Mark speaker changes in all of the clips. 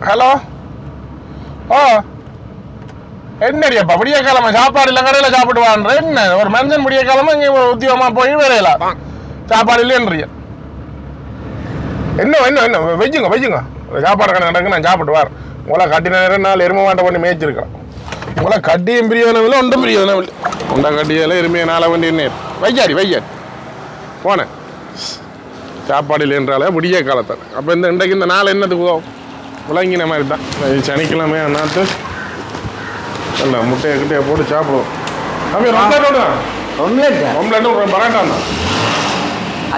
Speaker 1: Hello? ஓ. என்னடியப்பா விடிய கிழமை சாப்பாடு இல்லை கடையில் சாப்பிட்டு வான்ற? என்ன? ஒரு மனுஷன் விடிய கிழமை இங்கே உத்தியோகமாக போய் வரையலாம் சாப்பாடு இல்லைன்றிய என்ன என்ன என்ன வெஜ்ஜுங்க வெஜ்ஜுங்க சாப்பாடு கடை நடக்கு நான் சாப்பிட்டு வார் உங்களை கட்டி நேரம் நாலு எருமை மாட்டை பண்ணி மேய்ச்சிருக்கிறேன். உங்களை கட்டியும் பிரியவனவில்லை ஒன்றும் பிரியவனவில்லை உண்டா கட்டியால எருமையை நாளை வண்டி என்ன வையாடி வையாடி போனேன். சாப்பாடு இல்லைன்றாலே விடிய காலத்தான் அப்போ இந்த இன்றைக்கு இந்த நாள் என்னத்துக்கு உதவும் விளங்கின மாதிரி தான். சனிக்கிழமை நாட்டு இல்லை முட்டையை கிட்டையை போட்டு சாப்பிடுவோம். தம்பி
Speaker 2: ஒம்லெட்
Speaker 1: ஒரு பரோட்டா தான்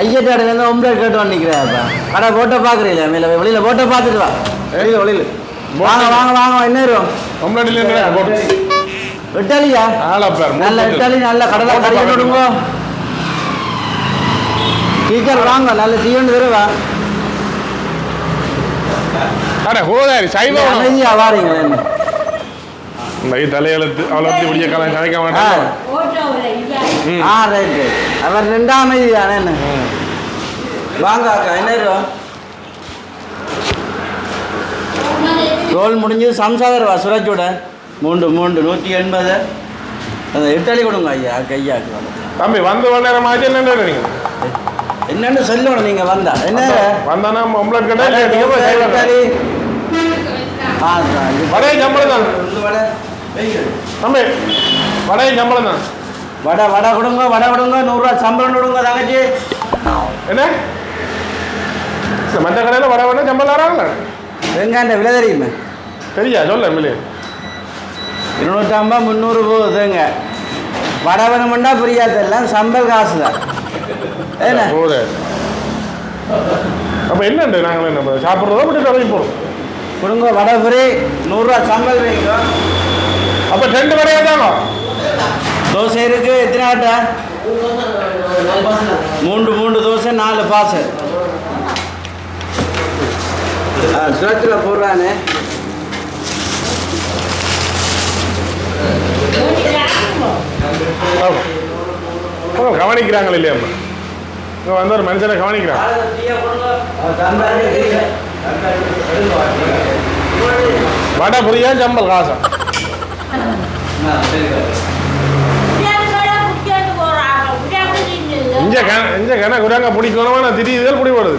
Speaker 2: ஐயட்டாடுலேருந்து ஒம்லெட் கேட்டு அப்போ. கடை போட்ட பார்க்குறீங்களா மேல வெளியில் போட்ட பார்த்துட்டு வா. வெளியில் வெளியில். வாங்க வாங்க வாங்க என்ன இருக்கும்
Speaker 1: போட்டு
Speaker 2: இட்டாலியா நல்ல இட்டாலி நல்ல கடலை
Speaker 1: பார்க்கணும்.
Speaker 2: விடுங்க டீச்சர் வாங்க. நல்ல டீன்னு தருவா
Speaker 1: அட ஹோதாரி சைவம் உணவு.
Speaker 2: அமைதியா வாரீங்க என்ன?
Speaker 1: இந்த தலையெழுத்து அவளை பற்றி விடிய காலம் கதைக்க மாட்டேன். ம்.
Speaker 2: ஆ ரைட்டு அவர் ரெண்டாம் அமைதி தானே என்ன? வாங்க அக்கா என்ன ரோல் முடிஞ்சு சம்சாதர் வா சுரஜோட மூன்று மூன்று நூற்றி எண்பது. அந்த இட்டாலி கொடுங்க ஐயா கையாக்கு.
Speaker 1: தம்பி வந்து நேரம் ஆச்சு என்ன?
Speaker 2: என்னன்னு சொல்லணும் நீங்க வந்தா. என்ன?
Speaker 1: வந்தானா
Speaker 2: வடை, தோசை,
Speaker 1: கடை.
Speaker 2: ஆ,
Speaker 1: வடை சம்பளம் தான்.
Speaker 2: வடை.
Speaker 1: தம்பி வடை சம்பளம் தான்.
Speaker 2: வடை வடை கொடுங்க வடை கொடுங்க நூறுரூவா சம்பளம் கொடுங்க தங்கச்சி.
Speaker 1: என்ன? மற்ற கடையில் வடை வேணும் சம்பளம் தராங்களா?
Speaker 2: வெங்காயம் விலை தெரியுமே?
Speaker 1: தெரியா? சொல்ல எம்எல்ஏ.
Speaker 2: இருநூற்றம்பது முந்நூறு போகுதுங்க. வடை வேணுமெண்டா புரியாது எல்லாம் சம்பல் காசு தான் என்ன?
Speaker 1: அப்போ என்னண்டு நாங்கள் என்ன சாப்பிட்றதோ விட்டு கடைக்கு போகிறோம்
Speaker 2: கொடுங்க வடை ஃப்ரீ நூறுரூவா சம்பல்
Speaker 1: அப்போ ரெண்டு கடையாக தாங்க
Speaker 2: தோசை இருக்கு எத்தனை ஆட்டா? மூன்று மூன்று தோசை நாலு பாசு. சுரத்தில் போடுறானே.
Speaker 1: கவனிக்கிறாங்களே இல்லையா? இங்கே வந்து ஒரு மனுஷனை கவனிக்கிறாங்க வடை புரியா சம்பல் காசா? இஞ்ச கண இஞ்ச கணக்கு விடாங்க பிடிக்கணுமா நான் திடீர் பிடி போடுது.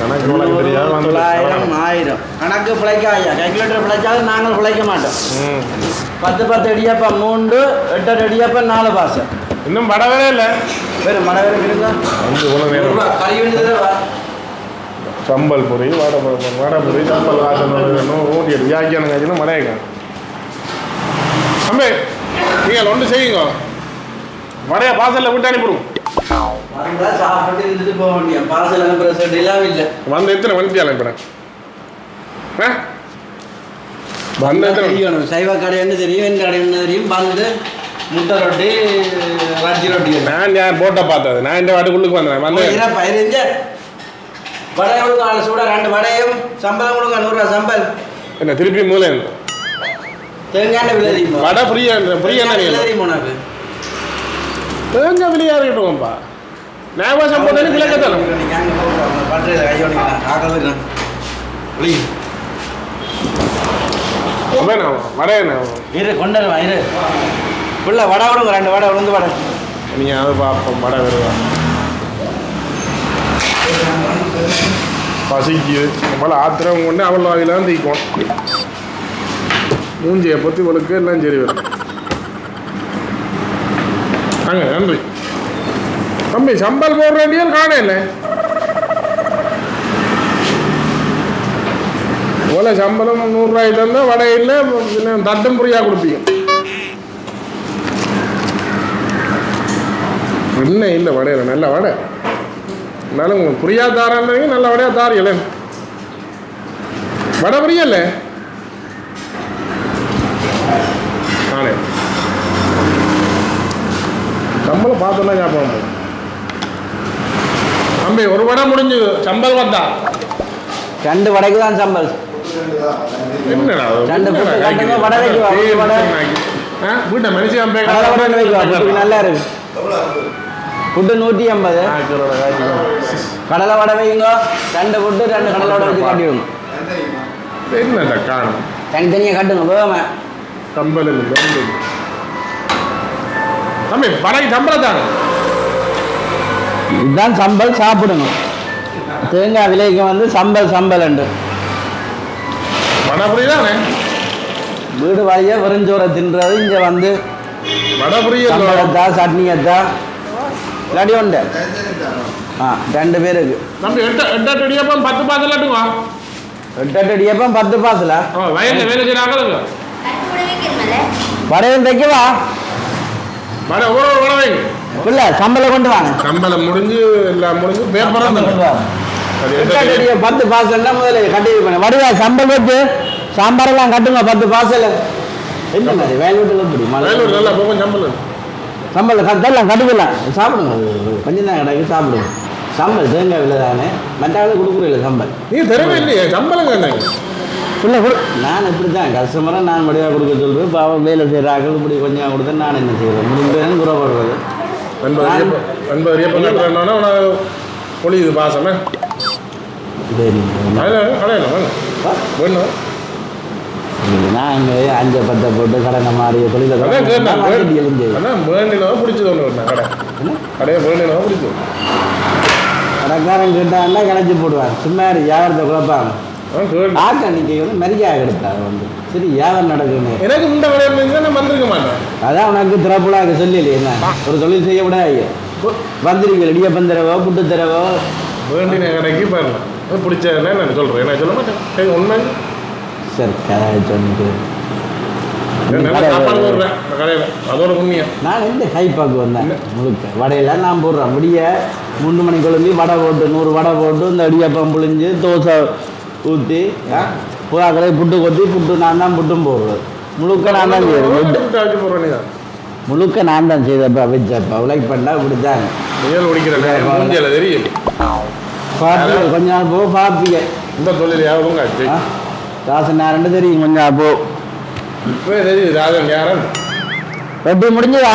Speaker 1: கணக்கு விளக்கு தெரியாது
Speaker 2: தொள்ளாயிரம் ஆயிரம். கணக்கு பிழைக்காயா கால்குலேட்டர் பிழைச்சாலும் நாங்கள் பிழைக்க மாட்டோம். பத்து பத்து அடியாப்பம் மூன்று எட்டு அடியாப்பம் நாலு பாசு
Speaker 1: இன்னும் வடை வேற இல்லை
Speaker 2: வேறு மழை வேறு இருங்க
Speaker 1: அஞ்சு குணம்
Speaker 2: வேண்டியது
Speaker 1: சம்பல் பொரி வடை பொரி வடை பொரி சம்பல் காசு ஊட்டி எடுத்து வியாக்கியானம் காய்ச்சினா மடையங்க தம்பி நீங்கள் ஒன்று செய்யுங்க. வடையை பாசலில் விட்டு அனுப்பிடுவோம்
Speaker 2: வந்தா
Speaker 1: எத்தனை வண்டி அனுப்பினேன் ஆ? வந்து எத்தனை
Speaker 2: சைவ கடைன்னு தெரியும் என் கடைன்னு தெரியும்? வந்து முட்டை ரொட்டி ரஜ்ஜி ரொட்டி.
Speaker 1: நான் யார் போட்டை பார்த்தது நான் இந்த வாட்டுக்குள்ளுக்கு வந்தேன் வந்து
Speaker 2: இறப்பா இருந்துச்சு வடை கொடுங்க நாலு சூட ரெண்டு வடையும் சம்பளம் கொடுங்க நூறுரூவா சம்பல்
Speaker 1: என்ன திருப்பி மூலை.
Speaker 2: தேங்காய் விலை
Speaker 1: வடை ஃப்ரீயா ஃப்ரீயா
Speaker 2: தேங்காய் விலை தெரியுமா உனக்கு
Speaker 1: தேங்காய் வெளியா இருக்கட்டும்ப்பா நான் சம்பளம் விளக்க தரும்
Speaker 2: பட்டறையில் கை ஓடிக்கலாம் ஆக்கள் இருக்கான்
Speaker 1: அப்போ நான் வரேன்
Speaker 2: இரு கொண்டு வருவா இரு உள்ள வடை விடுங்க ரெண்டு வடை உளுந்து வடை.
Speaker 1: நீங்கள் அதை பார்ப்போம் வடை வருவா பசிக்கு நம்மள ஆத்திரம் கொண்டு அவள் வாயிலாம் தீக்கும். மூஞ்சியை பற்றி இவளுக்கு எல்லாம் சரி வரும். வாங்க நன்றி. தம்பி சம்பல் போடுற வேண்டியது காணே இல்லை இவ்வளோ சம்பளம் நூறுரூவாயிட்டு இருந்தால் வடை இல்லை தட்டம் புரியா கொடுப்பீங்க. என்ன இல்லை வடையில் நல்ல வடை. இருந்தாலும் உங்களுக்கு புரியா தாரன்றீங்க நல்ல வடையா தாரியல. வடை புரியல? நானே. சம்பளம் பார்த்தோன்னா ஞாபகம். தம்பி ஒரு வடை முடிஞ்சு சம்பல் வந்தா?
Speaker 2: ரெண்டு வடைக்கு தான் சம்பல்.
Speaker 1: வீட்டை மனுஷன்
Speaker 2: நல்லா இருக்கு. புட்டு நூற்றி ஐம்பது. கடலை வடை வைங்க ரெண்டு புட்டு ரெண்டு கடலை வடை வச்சு காட்டி விடுங்க
Speaker 1: என்னடா காணும்
Speaker 2: தனித்தனியாக கட்டுங்க போகாம
Speaker 1: கம்பல் தம்பி படகு சம்பளத்தாங்க
Speaker 2: இதுதான் சம்பல் சாப்பிடுங்க தேங்காய் விலைக்கு வந்து சம்பல் சம்பல் உண்டு
Speaker 1: வடபுரி தானே
Speaker 2: வீடு வழியாக வெறுஞ்சோரை தின்றது இங்கே வந்து
Speaker 1: வடபுரி
Speaker 2: சம்பளத்தா சட்னியத்தா இல்லாட்டி உண்டு. ஆ ரெண்டு பேருக்கு.
Speaker 1: தம்பி எட்ட எட்டு அடியப்பம் பத்து பாத்து லட்டுங்க
Speaker 2: எட்டு எட்டு இடியப்பம் பத்து பாசலா
Speaker 1: ஓ வயலில் வேலை செய்கிறாங்க
Speaker 2: வடையும் தைக்கவா?
Speaker 1: வட ஒரு ஒரு உணவைங்க
Speaker 2: இல்லை சம்பளம் கொண்டு வாங்க.
Speaker 1: சம்பளம் முடிஞ்சு எல்லாம் முடிஞ்சு
Speaker 2: இடிய- பத்து பாசல்னா முதல்ல கட்டி பண்ண. வடிவா சம்பல் வச்சு சாம்பாரெல்லாம் கட்டுங்க பத்து பாசல் என்ன மாதிரி வேலூட்டில் எப்படி?
Speaker 1: வயலூர் நல்லா போகும் சம்பளம்.
Speaker 2: சம்பல் கட்டெல்லாம் கட்டுக்கலாம் சாப்பிடுங்க. கொஞ்சம் தான் கிடக்கு சாப்பிடுங்க. சம்பல் தேங்காய் விலை தானே. மற்றாவது கொடுக்குறீங்களா சம்பல்.
Speaker 1: நீ தரவே இல்லையே சம்பளம்
Speaker 2: இல்லை கொடு. நான் இப்படி தான் கஸ்டமராக நான் வடிவாக கொடுக்க சொல்கிறேன் பாவம் வேலை செய்கிறார்கள் இப்படி கொஞ்சம் கொடுத்தா நான் என்ன செய்கிறேன் முடிஞ்சேன்னு குறப்படுறது
Speaker 1: பொழியுது பாசமே. வாங்க வேணும்.
Speaker 2: நான் இங்கே அஞ்சு பத்தை போட்டு கடனை மாறிய தொழிலை
Speaker 1: வேண்டினவா பிடிச்சது ஒன்று கடை. கடையை வேண்டினவா பிடிச்சது
Speaker 2: கடைக்காரன் கேட்டான்னா கிளச்சி போடுவான். சும்மா இரு, வியாபாரத்தை குழப்பாங்க
Speaker 1: அவன் கேட்டு
Speaker 2: ஆக்க நிற்க வந்து மரியாதை எடுத்தாங்க வந்து. சரி வியாபாரம் நடக்குன்னு.
Speaker 1: எனக்கு முண்டை இருந்துச்சுன்னா நான் வந்திருக்க மாட்டேன்.
Speaker 2: அதான் உனக்கு திறப்புலாக சொல்லலையே என்ன? ஒரு தொழில் செய்ய விடாது வந்திருக்கீங்க இடியப்பம் தரவோ புட்டு தரவோ
Speaker 1: வேண்டின கடைக்கு பாருங்க. பிடிச்சதுன்னா நான் சொல்கிறேன் நான் சொல்ல மாட்டேன். உண்மை
Speaker 2: சரி கதை சொல்லிட்டு நான் எந்த கைப்பாக்கு வந்தேன்? முழுக்க. வடையெல்லாம் நான் போடுறேன். முடிய மூன்று மணி குழம்பி வடை போட்டு நூறு வடை போட்டு இந்த இடியப்பம் புழிஞ்சு தோசை ஊற்றி புறாக்களை புட்டு கொத்தி புட்டு நான் தான் புட்டும் போடுறது. முழுக்க நான் தான் செய்கிறேன் முழுக்க நான் தான் செய்தப்பா வச்சப்பா. உழைப்பு பண்ணா இப்படி தான்
Speaker 1: முயல் பிடிக்கிறேன் மூஞ்சியில் தெரியும்.
Speaker 2: பார்ப்பீங்க கொஞ்ச நாள் போக பார்ப்பீங்க
Speaker 1: இந்த தொழில் யாரும்
Speaker 2: காசு நேரண்டு தெரியும் கொஞ்சம் நாள் போ
Speaker 1: இப்பவே தெரியுது ராஜன் யாரன்
Speaker 2: எப்படி முடிஞ்சதா?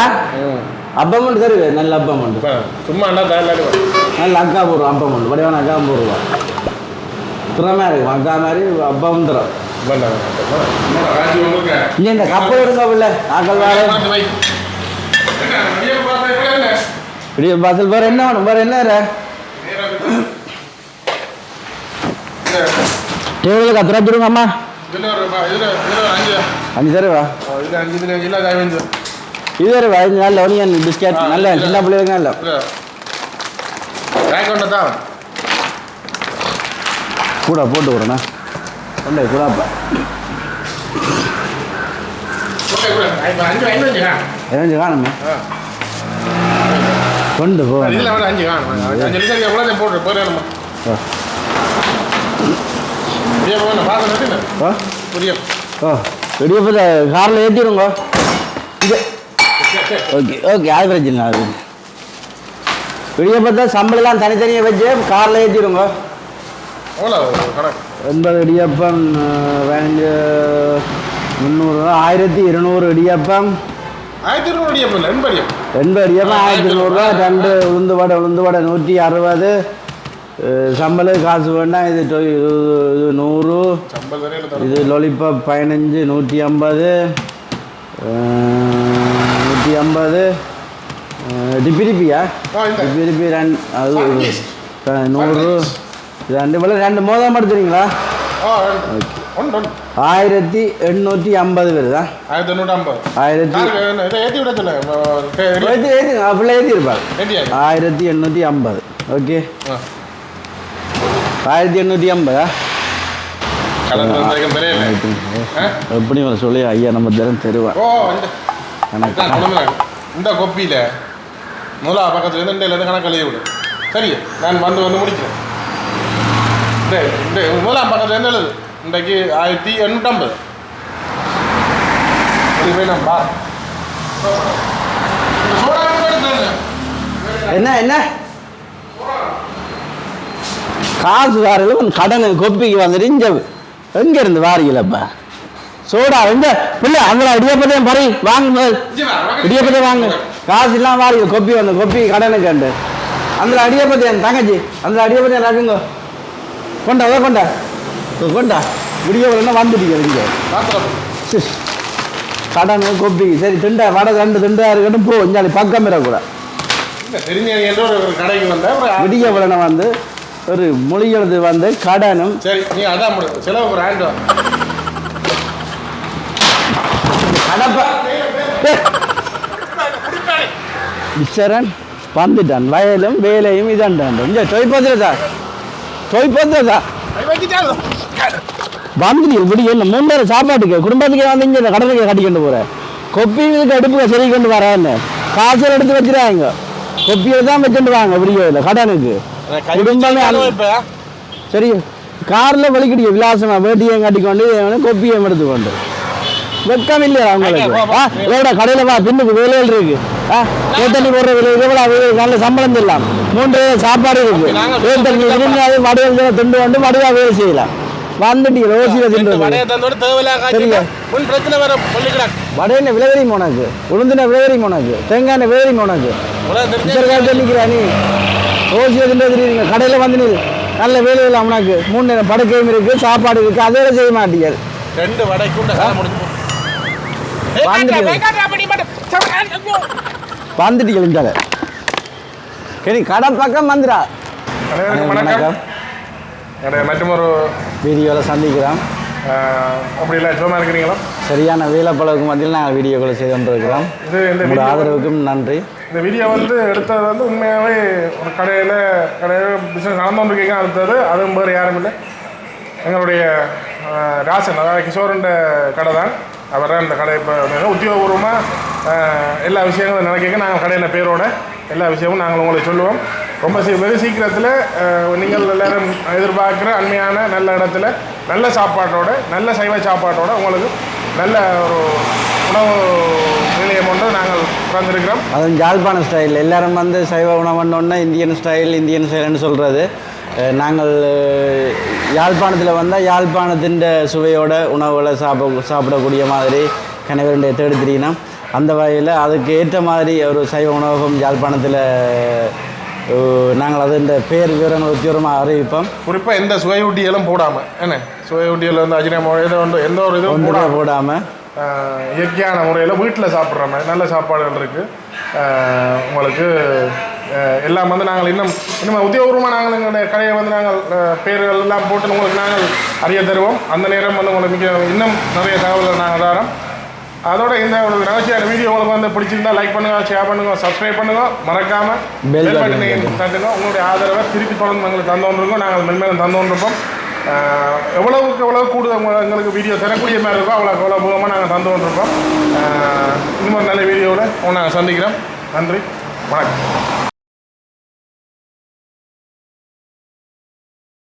Speaker 2: அப்பம் உண்டு தருவே நல்ல அப்பம் உண்டு
Speaker 1: சும்மா
Speaker 2: நல்ல அக்கா போடுவோம் அப்பம் உண்டு வடிவான அக்கா போடுவோம் திறமையா இருக்கும். அக்கா மாதிரி அப்பம் தரும் இங்கே இந்த கப்பல் உள்ள? ஆக்கள் வேறு. இப்படி பஸ்ஸில் வேறு என்ன வேணும்? வேறு என்ன வேறு? கத்துறா சொல்லுங்க அம்மா? அஞ்சு. தருவா? இது தருவா இது நல்ல ஒனியன் பிஸ்கெட் நல்ல. சின்ன பிள்ளைங்க நல்ல. கூட போட்டு விடுறேண்ணா. கொண்டே கூடாப்பா எவ்வளோ காணுமே. கொண்டு போ. ஓ ஓ இடியப்பத்தை காரில் ஏற்றிடுங்க இது ஓகே ஓகே அது பிரச்சனை அது இடியப்பத்தை சம்பளம்லாம் தனித்தனியாக வச்சு காரில் ஏற்றிடுங்க எண்பது இடியப்பம் அஹ், வேங்க முந்நூறு ஆயிரத்தி இருநூறு இடியப்பம்.
Speaker 1: ஆயிரத்தி இருநூறு அடியம் எண்படியம்
Speaker 2: எண்பது இடியப்பம். ஆயிரத்தி நூறுரூவா ரெண்டு உளுந்து வடை உளுந்து வடை நூற்றி அறுபது. சம்பளம் காசு வேண்டாம் இது இது நூறு. இது லொலிபாப் பதினஞ்சு நூற்றி ஐம்பது. நூற்றி ஐம்பது.
Speaker 1: ஆ, இந்த.
Speaker 2: டிப்பிடிப்பி ரெண்டு அது நூறு. ரெண்டு வேலை ரெண்டு மோதம் எடுத்துறீங்களா ஆயிரத்தி எண்ணூற்றி ஐம்பது வருதா
Speaker 1: ஆயிரத்தி எண்ணூற்றி ஐம்பது
Speaker 2: ஆயிரத்தி ஏற்றிருப்பாங்க ஆயிரத்தி எண்ணூற்றி ஐம்பது. ஓகே ஆயிரத்தி எண்ணூற்றி ஐம்பதா? எப்படி வர சொல்லி ஐயா நம்ம தரம் தருவேன்
Speaker 1: இந்த கொப்பியில் முதலா பக்கத்துல இருந்து இருந்து கணக்கு எழுதி விடு. சரி நான் வந்து வந்து முடிக்கிறேன். முதலாம் பக்கத்துல இருந்து எழுது. இன்றைக்கு ஆயிரத்தி எண்ணூற்றம்பது இது போய் நான் பார் இந்த சோடா மட்டும் எடுத்துட்டு வந்து.
Speaker 2: என்ன என்ன காசு வாரல கடன் கொப்பிக்கு வந்துட்டு இங்க எங்க இருந்து வாரீங்களப்பா சோடா எங்க? பிள்ளை அங்கே இடியப்பத்தையும் பறி வாங்க முதல்
Speaker 1: இங்க வா, உனக்கு
Speaker 2: இடியப்பத்தை வாங்க. காசு இல்லாம வாரீங்க கொப்பி வந்து கொப்பி கடனுக்கு கண்டு. அந்த அடியப்பத்தையும் தங்கச்சி அந்த அடியப்பத்தையும் ரகுங்க கொண்டா அதை கொண்டா. கொண்டா. விடிய வரணும் வந்துட்டீங்க சிஸ். கடன் கொப்பி. சரி திண்டா வடை ரெண்டு திண்டா இருக்கட்டும் போ. இஞ்சாலி பக்கம்
Speaker 1: அப்புறம்
Speaker 2: விடிய வந்து ஒரு மொழிகிறது வந்து கடனும்.
Speaker 1: சரி நீ அதான் செலவு
Speaker 2: கடப்ப ஈஸ்வரன் வந்துட்டான். வயலும் வேலையும் இதாண்டான் இங்கே தொய் பத்திரதா தொய் பத்திரதா வந்துட்டு விடிய இல்லை மூன்றரை சாப்பாட்டுக்கு குடும்பத்துக்கு வந்து இங்கே இந்த கடனுக்கு கட்டிக்கொண்டு போகிறேன் கொப்பி இதுக்கு அடுப்புக்கு சரி கொண்டு வரேன்னு. காசு எடுத்து வச்சிருக்காங்க கொப்பியில் தான் வச்சுட்டு வாங்க விடிய கடனுக்கு. குடும்பமே சரி காரில் வலிக்கடிய விலாசமா வேட்டியம் கட்டிக்கொண்டு கொப்பியம் எடுத்துக்கொண்டு வெக்கம் இல்லையா அவங்களுக்கு? எவ்வளோ கடையில் வா பின்னுக்கு வேலையில் இருக்கு. ஆ தண்ணி போடுற வேலை எவ்வளோ நல்ல சம்பளம் தரலாம். மூன்று சாப்பாடு இருக்கு. வேல் தண்ணி விரும்பினாது வடையில் திண்டு கொண்டு வடிவாக வேலை செய்யலாம். வந்துட்டு ரோசியில் தின்றது
Speaker 1: வடையை தந்தோட தேவையில்லா
Speaker 2: சரிங்க.
Speaker 1: காய்ச்சி முன் பிரச்சனை வேற பள்ளிக்கிறாங்க
Speaker 2: வடையின விலவரி உனக்கு உளுந்தின விலவரி உனக்கு தேங்காய் விலவரி உனக்கு டீச்சர் நிற்கிறா நீ? ரோசியில் தின்றது நீங்க கடையில் வந்து நீ நல்ல வேலை இல்லை உனக்கு மூணு நேரம் படுக்கையும் இருக்கு சாப்பாடு இருக்கு. அதோட செய்ய மாட்டீங்க.
Speaker 1: ரெண்டு வடைக்கு கூட கதை முடிஞ்சு
Speaker 2: வந்துட்டு கிழிஞ்சால சரி கடை பக்கம் வந்துடா.
Speaker 1: வணக்கம். என்னுடைய மற்றும் ஒரு
Speaker 2: வீடியோவில் சந்திக்கிறோம்.
Speaker 1: அப்படி இல்லை சும்மா இருக்கிறீங்களா?
Speaker 2: சரியான வேலை பழகுக்கு மத்தியில் நாங்கள் வீடியோக்களை செய்து கொண்டிருக்கிறோம் உங்களோட ஆதரவுக்கும் நன்றி.
Speaker 1: இந்த வீடியோ வந்து எடுத்தது வந்து உண்மையாகவே ஒரு கடையில் கடையில் பிஸ்னஸ் நடந்து கேட்க அடுத்தது அதுவும் வேறு யாரும் இல்லை. எங்களுடைய ராசன் அதாவது கிஷோரண்ட கடை தான். அவர் தான் இந்த கடை இப்போ உத்தியோகபூர்வமாக எல்லா விஷயங்களும் நடக்க நாங்கள் கடையில் பேரோட எல்லா விஷயமும் நாங்கள் உங்களுக்கு சொல்லுவோம். ரொம்ப வெகு சீக்கிரத்தில் நீங்கள் எல்லாரும் எதிர்பார்க்குற அண்மையான நல்ல இடத்துல நல்ல சாப்பாட்டோட நல்ல சைவ சாப்பாட்டோட உங்களுக்கு நல்ல ஒரு உணவு நிலையம் ஒன்று நாங்கள் திறந்திருக்கிறோம்.
Speaker 2: அதுவும் யாழ்ப்பாண ஸ்டைல் எல்லாரும் வந்து சைவ உணவுன்னொன்னே இந்தியன் ஸ்டைல் இந்தியன் ஸ்டைல்னு சொல்கிறது நாங்கள் யாழ்ப்பாணத்தில் வந்தால் யாழ்ப்பாணத்தின் சுவையோட உணவுகளை சாப்பிட சாப்பிடக்கூடிய மாதிரி கணவருடைய தேடி திரியினோம். அந்த வகையில் அதுக்கு ஏற்ற மாதிரி ஒரு சைவ உணவகம் யாழ்ப்பாணத்தில் நாங்கள் அது இந்த பேர் விவரங்கள் உத்தியோகமாக அறிவிப்போம்.
Speaker 1: குறிப்பாக எந்த சுவையூட்டியலும் போடாமல் என்ன? சுவையூட்டியல் வந்து அஜினமோ ஏதோ ஒன்று எந்த ஒரு இதுவும்
Speaker 2: ஒன்றுமே
Speaker 1: போடாமல் இயற்கையான முறையில் வீட்டில் சாப்பிட்ற மாதிரி நல்ல சாப்பாடுகள் இருக்குது உங்களுக்கு எல்லாம் வந்து நாங்கள் இன்னும் இன்னும் உத்தியோகபூர்வமாக நாங்கள் எங்களுடைய கடையை வந்து நாங்கள் பேர்கள் எல்லாம் போட்டு உங்களுக்கு நாங்கள் அறிய தருவோம். அந்த நேரம் வந்து உங்களுக்கு மிக இன்னும் நிறைய தகவல்கள் நாங்கள் தரோம். அதோட இந்த ஒரு நகைச்சியான வீடியோ உங்களுக்கு வந்து பிடிச்சிருந்தா லைக் பண்ணுங்க ஷேர் பண்ணுங்க சப்ஸ்கிரைப் பண்ணுங்க. மறக்காம பெல் பட்டனை தட்டுங்க. உங்களுடைய ஆதரவை திருப்பி தொடர்ந்து எங்களுக்கு தந்தோன்றிருக்கோம் நாங்கள் மென்மேலும் தந்தோன்றிருப்போம் ஆஹ் எவ்வளவுக்கு எவ்வளவு கூடுதல் எங்களுக்கு வீடியோ தரக்கூடிய மாதிரி இருக்கோ அவ்வளோக்கு எவ்வளோ பூகமாக நாங்கள் தந்தோன்றிருக்கோம் இன்னும் ஒரு நல்ல வீடியோவில் நாங்கள் சந்திக்கிறோம். நன்றி. வணக்கம்.